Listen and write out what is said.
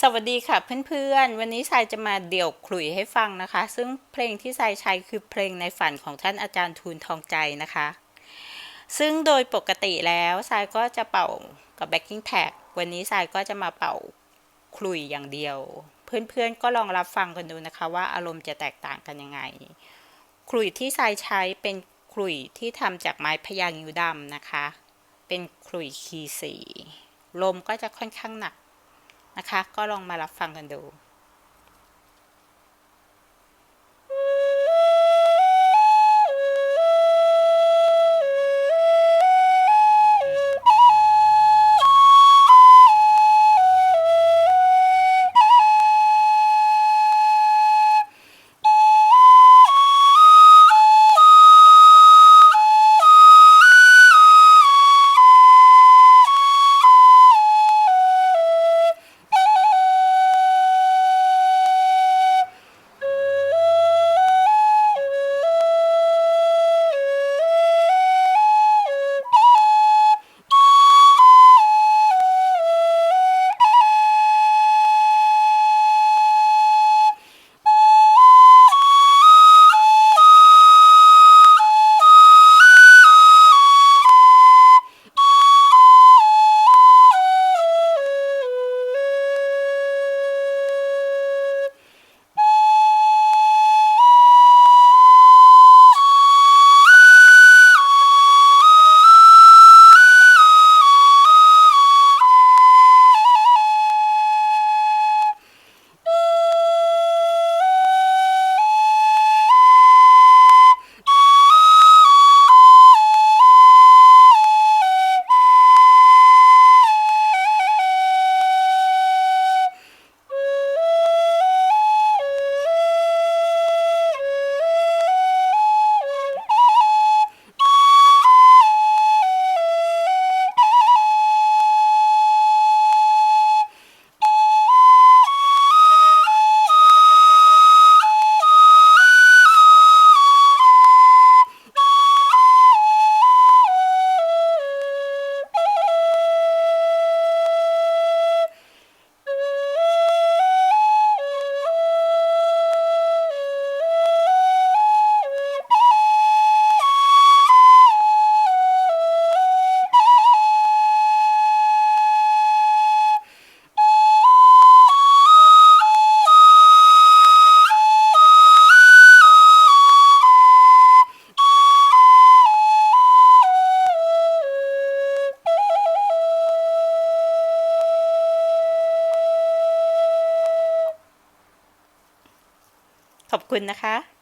สวัสดีค่ะเพื่อนๆ วันนี้ทรายจะมาเดี่ยวขลุ่ยให้ฟังนะคะ ซึ่งเพลงที่ทรายใช้คือเพลงในฝันของท่านอาจารย์ทูลทองใจนะคะ ซึ่งโดยปกติแล้วทรายก็จะเป่ากับ backing track วันนี้ทรายก็จะมาเป่าขลุ่ยอย่างเดียว เพื่อนๆก็ลองรับฟังกันดูนะคะว่าอารมณ์จะแตกต่างกันยังไงขลุ่ยที่ทรายใช้เป็นขลุ่ยที่ทำจากไม้พยางค์นิ้วดำนะคะ เป็นขลุ่ยคีสีลมก็จะค่อนข้างหนัก นะคะ ก็ลองมารับฟังกันดู ขอบคุณนะคะ